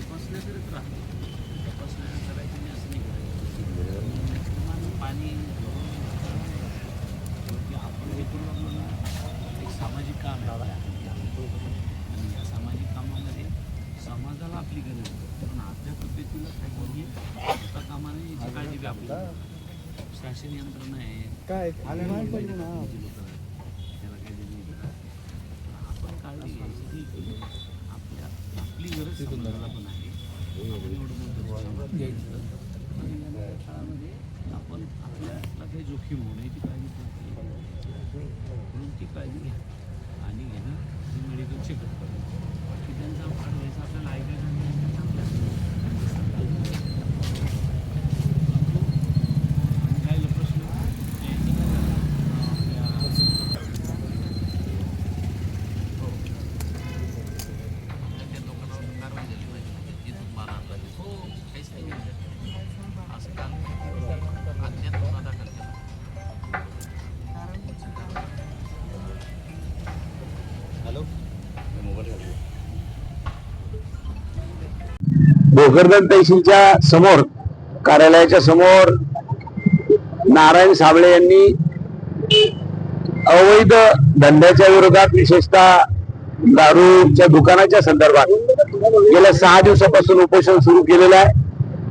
तपासण्या करत राहतो तपासण्या करायची नाही असं नाही करायचं त्याचप्रमाणे पाणी शेवटी आपण हे करू लागलो एक सामाजिक काम आहे आणि या सामाजिक कामामध्ये समाजाला आपली गरज आहे पण आपल्या तब्येतीला काय कोणी होता कामा नये याची काळजी बी आपली शासन यंत्रणा आहे काय त्याला काही नाही. आपण काळजी घ्यायची ती आपल्या आपली गरज समाजाला पण आहे काळामध्ये आपण आपल्याला काही जोखीम होऊ नये ती काळजी पण घ्यायची. म्हणून ती काळजी घ्या आणि घेणं आणि मेडिकल चेकअप करणं भोकरदन तहसीलच्या समोर कार्यालयाच्या समोर नारायण साबळे यांनी अवैध धंद्याच्या विरोधात विशेषतः दारूच्या दुकानाच्या संदर्भात गेल्या सहा दिवसापासून उपोषण सुरू केलेलं आहे.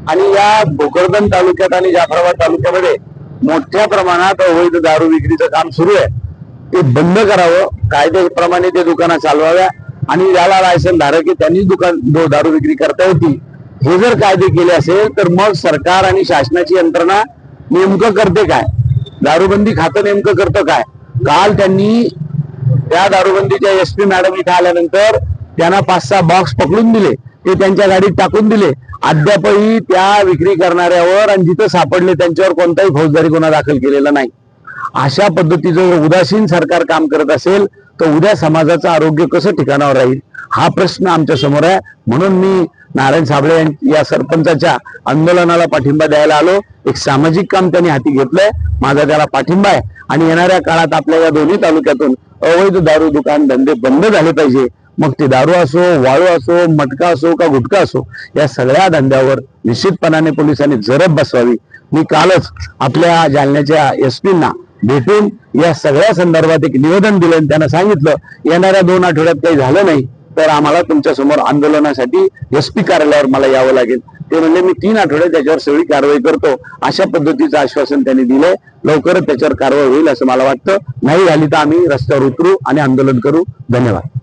आणि या भोकरदन तालुक्यात आणि जाफराबाद तालुक्यामध्ये मोठ्या प्रमाणात अवैध दारू विक्रीचं काम सुरू आहे. ते बंद करावं. कायद्याप्रमाणे ते दुकानं चालवाव्या. आणि याला लायसन धारक आहे त्यांनीच दुकान दारू विक्री करता येतील हे जर कायदे केले असेल तर मग सरकार आणि शासनाची यंत्रणा नेमकं करते काय? दारूबंदी खातं नेमकं करतं काय? काल त्यांनी त्या दारूबंदीच्या एस पी मॅडम इथे आल्यानंतर त्यांना पाच सहा बॉक्स पकडून दिले. ते त्यांच्या गाडीत टाकून दिले. अद्यापही त्या विक्री करणाऱ्यावर आणि जिथं सापडले त्यांच्यावर कोणताही फौजदारी गुन्हा दाखल केलेला नाही. अशा पद्धतीचं जर उदासीन सरकार काम करत असेल तर उद्या समाजाचं आरोग्य कसं ठिकाणावर राहील? हा प्रश्न आमच्यासमोर आहे. म्हणून मी नारायण साबळे या सरपंचाच्या आंदोलनाला पाठिंबा द्यायला आलो. एक सामाजिक काम त्यांनी हाती घेतलंय. माझा त्याला पाठिंबा आहे. आणि येणाऱ्या काळात आपल्या या दोन्ही तालुक्यातून अवैध दारू दुकान धंदे बंद झाले पाहिजे. मग ते दारू असो वाळू असो मटका असो का गुटखा असो या सगळ्या धंद्यावर निश्चितपणाने पोलिसांनी जरब बसवावी. मी कालच आपल्या जालन्याच्या एस पींना भेटून या सगळ्या संदर्भात एक निवेदन दिलं आणि त्यांना सांगितलं येणाऱ्या दोन आठवड्यात काही झालं नाही तर आम्हाला तुमच्यासमोर आंदोलनासाठी एस पी कार्यालयावर मला यावं लागेल. ते म्हणजे मी तीन आठवडे त्याच्यावर सगळी कारवाई करतो. अशा पद्धतीचं आश्वासन त्यांनी दिलंय. लवकरच त्याच्यावर कारवाई होईल असं मला वाटतं. नाही झाली तर आम्ही रस्त्यावर उतरू आणि आंदोलन करू. धन्यवाद.